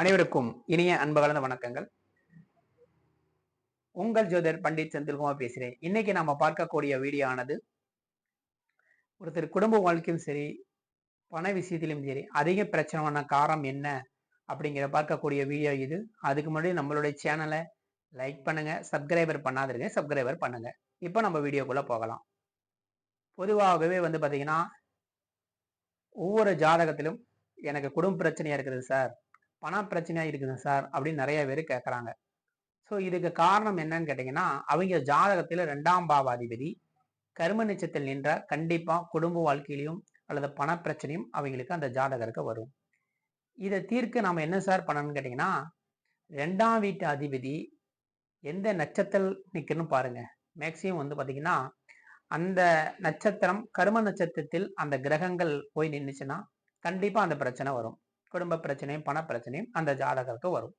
அனைவருக்கும் இனிய அன்பு கலந்த வணக்கங்கள். உங்கள் ஜோதர் பண்டிட் செந்தில்குமார் பேசுகிறேன் இன்னைக்கு நாம பார்க்கக்கூடிய வீடியோ ஆனது ஒருத்தர் குடும்ப வாழ்க்கையும் சரி பண விஷயத்திலும் சரி அதிக பிரச்சனையான காரணம் என்ன அப்படிங்கிற பார்க்கக்கூடிய வீடியோ இது. அதுக்கு முன்னாடி நம்மளுடைய சேனலை லைக் பண்ணுங்க சப்ஸ்கிரைபர் பண்ணாதிருங்க சப்ஸ்கிரைபர் பண்ணுங்க. இப்போ நம்ம வீடியோக்குள்ள போகலாம். பொதுவாகவே வந்து பார்த்தீங்கன்னா ஒவ்வொரு ஜாதகத்திலும் எனக்கு குடும்ப பிரச்சனையா இருக்குது சார் பண பிரச்சனையா இருக்குது சார் அப்படின்னு நிறைய பேர் கேட்குறாங்க ஸோ இதுக்கு காரணம் என்னன்னு கேட்டிங்கன்னா அவங்க ஜாதகத்தில் ரெண்டாம் பாவாதிபதி கரும நிச்சத்தில் நின்றால் கண்டிப்பாக குடும்ப வாழ்க்கையிலையும் அல்லது பணப்பிரச்சனையும் அவங்களுக்கு அந்த ஜாதகருக்கு வரும். இதை தீர்க்க நாம் என்ன சார் பண்ணணும்னு கேட்டிங்கன்னா ரெண்டாம் வீட்டு அதிபதி எந்த நட்சத்திரம் நிற்கணும்னு பாருங்கள் மேக்சிமம் வந்து பார்த்தீங்கன்னா அந்த நட்சத்திரம் கரும நட்சத்திரத்தில் அந்த கிரகங்கள் போய் நின்றுச்சுன்னா கண்டிப்பாக அந்த பிரச்சனை வரும். குடும்ப பிரச்சனையும் பண பிரச்சனையும் அந்த ஜாதகருக்கு வரும்.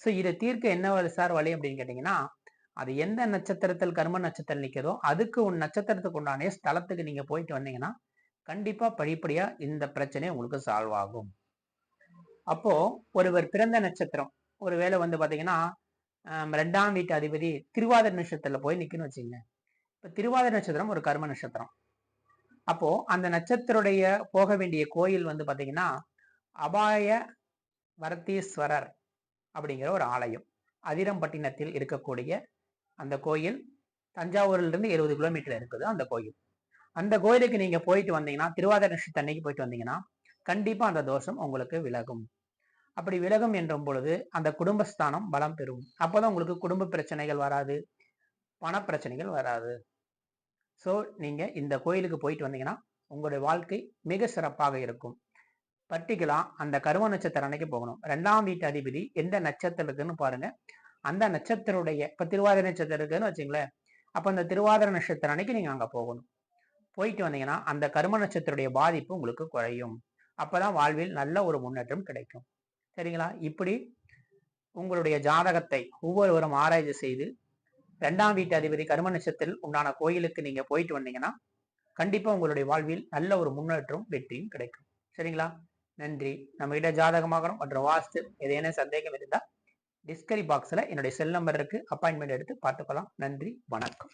ஸோ இதை தீர்க்க என்ன சார் வழி அப்படின்னு கேட்டிங்கன்னா அது எந்த நட்சத்திரத்தில் கர்ம நட்சத்திரம் நிற்கிறதோ அதுக்கு உன் நட்சத்திரத்துக்கு உண்டான ஸ்தலத்துக்கு நீங்கள் போயிட்டு வந்தீங்கன்னா கண்டிப்பாக படிப்படியாக இந்த பிரச்சனை உங்களுக்கு சால்வ் ஆகும். அப்போ ஒருவர் பிறந்த நட்சத்திரம் ஒரு வேளை வந்து பார்த்தீங்கன்னா ரெண்டாம் வீட்டு அதிபதி திருவாதிர நட்சத்திரத்தில் போய் நிற்கணும்னு வச்சுங்க இப்போ திருவாதிர நட்சத்திரம் ஒரு கர்ம நட்சத்திரம். அப்போ அந்த நட்சத்திரடைய போக வேண்டிய கோயில் வந்து பார்த்தீங்கன்னா அபாய வரத்தீஸ்வரர் அப்படிங்கிற ஒரு ஆலயம். அதிரம்பட்டினத்தில் இருக்கக்கூடிய அந்த கோயில் தஞ்சாவூர்லேருந்து இருபது கிலோமீட்டர் இருக்குது அந்த கோயில். அந்த கோயிலுக்கு நீங்கள் போயிட்டு வந்தீங்கன்னா திருவாதிர நட்சத்திர அன்னைக்கு போயிட்டு வந்தீங்கன்னா கண்டிப்பாக அந்த தோஷம் உங்களுக்கு விலகும். அப்படி விலகும் என்றும் பொழுது அந்த குடும்பஸ்தானம் பலம் பெறும். அப்போதான் உங்களுக்கு குடும்ப பிரச்சனைகள் வராது பண பிரச்சனைகள் வராது. ஸோ நீங்கள் இந்த கோயிலுக்கு போயிட்டு வந்தீங்கன்னா உங்களுடைய வாழ்க்கை மிக சிறப்பாக இருக்கும். பர்டிகுலா அந்த கரும நட்சத்திரம் அன்னைக்கு போகணும். ரெண்டாம் வீட்டு அதிபதி எந்த நட்சத்திரம் இருக்குன்னு பாருங்க. அந்த நட்சத்திரடைய இப்ப திருவாதிரை நட்சத்திரம் இருக்குன்னு வச்சுங்களேன். அப்ப அந்த திருவாதிர நட்சத்திரம் அன்னைக்கு நீங்க அங்க போகணும். போயிட்டு வந்தீங்கன்னா அந்த கரும நட்சத்திரடைய பாதிப்பு உங்களுக்கு குறையும். அப்பதான் வாழ்வில் நல்ல ஒரு முன்னேற்றம் கிடைக்கும். சரிங்களா? இப்படி உங்களுடைய ஜாதகத்தை ஒவ்வொருவரும் ஆராய்ச்சி செய்து ரெண்டாம் வீட்டு அதிபதி கரும நட்சத்திரத்தில் உண்டான கோயிலுக்கு நீங்க போயிட்டு வந்தீங்கன்னா கண்டிப்பா உங்களுடைய வாழ்வில் நல்ல ஒரு முன்னேற்றம் வெற்றியும் கிடைக்கும். சரிங்களா? நன்றி. நம்ம கிட்ட ஜாதகமாகணும் மற்றும் வாஸ்து ஏதேனும் சந்தேகம் இருந்தால் டிஸ்கரி பாக்ஸில் என்னுடைய செல் நம்பர் இருக்கு. அப்பாயின்மெண்ட் எடுத்து பார்த்துக்கலாம். நன்றி. வணக்கம்.